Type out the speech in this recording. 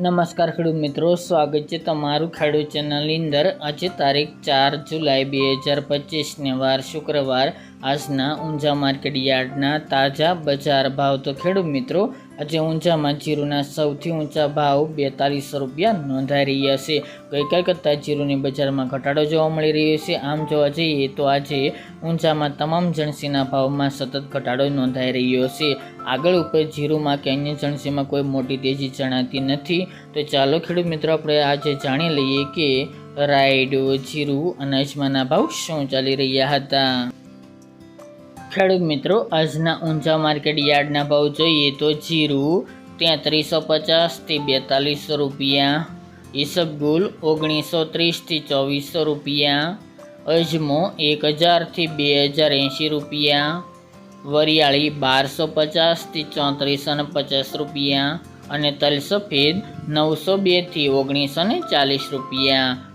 નમસ્કાર ખેડૂત મિત્રો, સ્વાગત છે તમારું ખેડૂત ચેનલની અંદર. આજે તારીખ ચાર જુલાઈ બે હજાર પચીસને વાર શુક્રવાર. આજના ઊંઝા માર્કેટ યાર્ડના તાજા બજાર ભાવ. તો ખેડૂત મિત્રો આજે ઊંઝામાં જીરુના સૌથી ઊંચા ભાવ બેતાલીસો રૂપિયા નોંધાઈ રહ્યા છે. ગઈકાલ કરતાં જીરુની બજારમાં ઘટાડો જોવા મળી રહ્યો છે. આમ જોવા જઈએ તો આજે ઊંઝામાં તમામ જણસીના ભાવમાં સતત ઘટાડો નોંધાઈ રહ્યો છે. આગળ ઉપર જીરુમાં કે અન્ય જણસીમાં કોઈ મોટી તેજી જણાતી નથી. તો ચાલો ખેડૂત મિત્રો, આપણે આજે જાણી લઈએ કે રાયડો, જીરું અનાજમાંના ભાવ શું ચાલી રહ્યા હતા. ખેડૂત મિત્રો, આજના ઊંઝા માર્કેટ યાર્ડના ભાવ જોઈએ તો જીરું તેત્રીસો પચાસથી બેતાલીસો રૂપિયા, ઈસબગુલ ઓગણીસો ત્રીસથી ચોવીસો રૂપિયા, અજમો એક હજારથી બે હજાર એંશી રૂપિયા, વરિયાળી બારસો પચાસથી ચોત્રીસો ને પચાસ રૂપિયા અને તલ સફેદ નવસો બેથી ઓગણીસો ને ચાલીસ રૂપિયા.